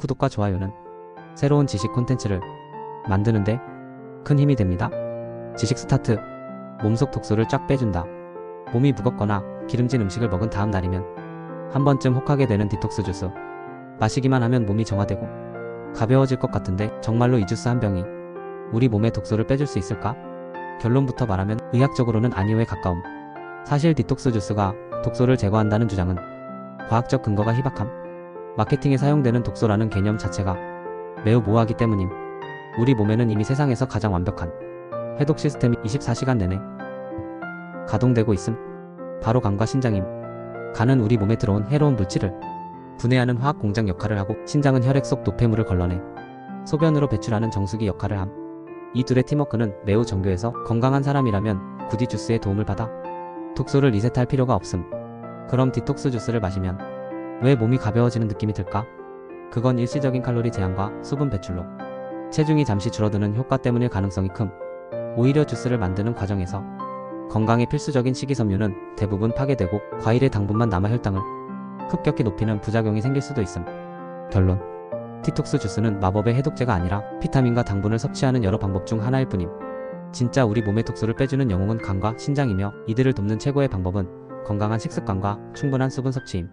구독과 좋아요는 새로운 지식 콘텐츠를 만드는데 큰 힘이 됩니다. 지식 스타트. 몸속 독소를 쫙 빼준다. 몸이 무겁거나 기름진 음식을 먹은 다음 날이면 한 번쯤 혹하게 되는 디톡스 주스. 마시기만 하면 몸이 정화되고 가벼워질 것 같은데 정말로 이 주스 한 병이 우리 몸의 독소를 빼줄 수 있을까? 결론부터 말하면 의학적으로는 아니오에 가까움. 사실 디톡스 주스가 독소를 제거한다는 주장은 과학적 근거가 희박함. 마케팅에 사용되는 독소라는 개념 자체가 매우 모호하기 때문임. 우리 몸에는 이미 세상에서 가장 완벽한 해독 시스템이 24시간 내내 가동되고 있음. 바로 간과 신장임. 간은 우리 몸에 들어온 해로운 물질을 분해하는 화학 공장 역할을 하고 신장은 혈액 속 노폐물을 걸러내 소변으로 배출하는 정수기 역할을 함. 이 둘의 팀워크는 매우 정교해서 건강한 사람이라면 굳이 주스의 도움을 받아 독소를 리셋할 필요가 없음. 그럼 디톡스 주스를 마시면 왜 몸이 가벼워지는 느낌이 들까? 그건 일시적인 칼로리 제한과 수분 배출로 체중이 잠시 줄어드는 효과 때문일 가능성이 큼. 오히려 주스를 만드는 과정에서 건강에 필수적인 식이섬유는 대부분 파괴되고 과일의 당분만 남아 혈당을 급격히 높이는 부작용이 생길 수도 있음. 결론. 티톡스 주스는 마법의 해독제가 아니라 비타민과 당분을 섭취하는 여러 방법 중 하나일 뿐임. 진짜 우리 몸의 독소를 빼주는 영웅은 간과 신장이며 이들을 돕는 최고의 방법은 건강한 식습관과 충분한 수분 섭취임.